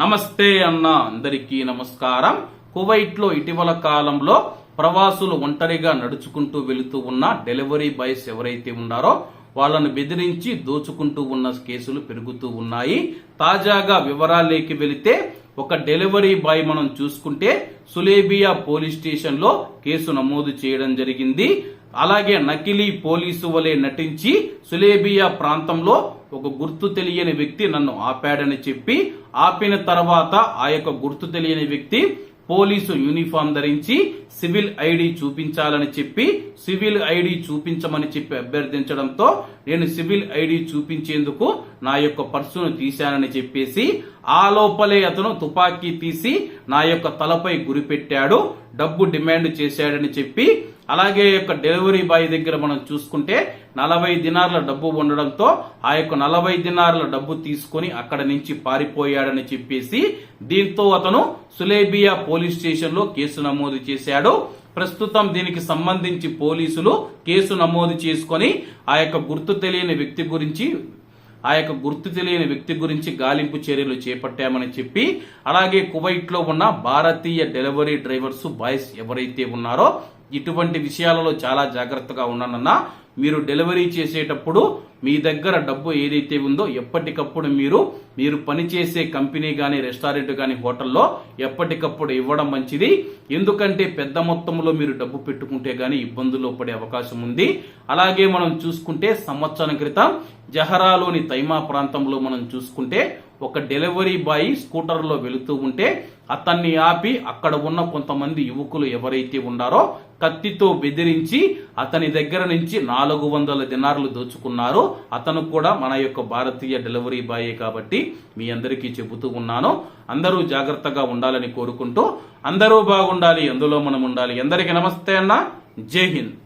నమస్తే అన్న అందరికీ నమస్కారం. కువైట్లో ఇటీవల కాలంలో ప్రవాసులు ఒంటరిగా నడుచుకుంటూ వెళుతూ ఉన్న డెలివరీ బాయ్స్ ఎవరైతే ఉన్నారో వాళ్ళను బెదిరించి దోచుకుంటూ ఉన్న కేసులు పెరుగుతూ ఉన్నాయి. తాజాగా వివరాలేకి వెళితే ఒక డెలివరీ బాయ్ మనం చూసుకుంటే సులేబియా పోలీస్ స్టేషన్లో కేసు నమోదు చేయడం జరిగింది. అలాగే నకిలీ పోలీసు వలె నటించి సులేబియా ప్రాంతంలో ఒక గుర్తు తెలియని వ్యక్తి నన్ను ఆపాడని చెప్పి ఆపిన తర్వాత ఆ యొక్క గుర్తు తెలియని వ్యక్తి పోలీసు యూనిఫామ్ ధరించి సివిల్ ఐడి చూపించాలని చెప్పి సివిల్ ఐడి చూపించమని చెప్పి అభ్యర్థించడంతో నేను సివిల్ ఐడి చూపించేందుకు నా యొక్క పర్సును తీశానని చెప్పేసి ఆ లోపలే అతను తుపాకీ తీసి నా యొక్క తలపై గురిపెట్టాడు డబ్బు డిమాండ్ చేశాడని చెప్పి అలాగే యొక్క డెలివరీ బాయ్ దగ్గర మనం చూసుకుంటే నలభై దినార్ల డబ్బు ఉండడంతో ఆ యొక్క నలభై దినార్ల డబ్బు తీసుకొని అక్కడ నుంచి పారిపోయాడని చెప్పేసి దీంతో అతను సులేబియా పోలీస్ స్టేషన్లో కేసు నమోదు చేశాడు. ప్రస్తుతం దీనికి సంబంధించి పోలీసులు కేసు నమోదు చేసుకొని ఆ యొక్క గుర్తు తెలియని వ్యక్తి గురించి ఆ యొక్క గుర్తు తెలియని వ్యక్తి గురించి గాలింపు చర్యలు చేపట్టామని చెప్పి అలాగే కువైట్లో ఉన్న భారతీయ డెలివరీ డ్రైవర్స్ బాయ్స్ ఎవరైతే ఉన్నారో ఇటువంటి విషయాలలో చాలా జాగ్రత్తగా ఉన్నానన్నా మీరు డెలివరీ చేసేటప్పుడు మీ దగ్గర డబ్బు ఏదైతే ఉందో ఎప్పటికప్పుడు మీరు మీరు పనిచేసే కంపెనీ కానీ రెస్టారెంట్ కానీ హోటల్లో ఎప్పటికప్పుడు ఇవ్వడం మంచిది. ఎందుకంటే పెద్ద మొత్తంలో మీరు డబ్బు పెట్టుకుంటే కానీ ఇబ్బందుల్లో పడే అవకాశం ఉంది. అలాగే మనం చూసుకుంటే సంవత్సరం క్రితం జహరాలోని తైమా ప్రాంతంలో మనం చూసుకుంటే ఒక డెలివరీ బాయ్ స్కూటర్లో వెళుతూ ఉంటే అతన్ని ఆపి అక్కడ ఉన్న కొంతమంది యువకులు ఎవరైతే ఉన్నారో కత్తితో బెదిరించి అతని దగ్గర నుంచి నాలుగు వందల దినార్లు దోచుకున్నారు. అతను కూడా మన యొక్క భారతీయ డెలివరీ బాయే కాబట్టి మీ అందరికీ చెబుతూ ఉన్నాను. అందరూ జాగ్రత్తగా ఉండాలని కోరుకుంటూ అందరూ బాగుండాలి అందులో మనం ఉండాలి. అందరికీ నమస్తే అన్న. జై హింద్.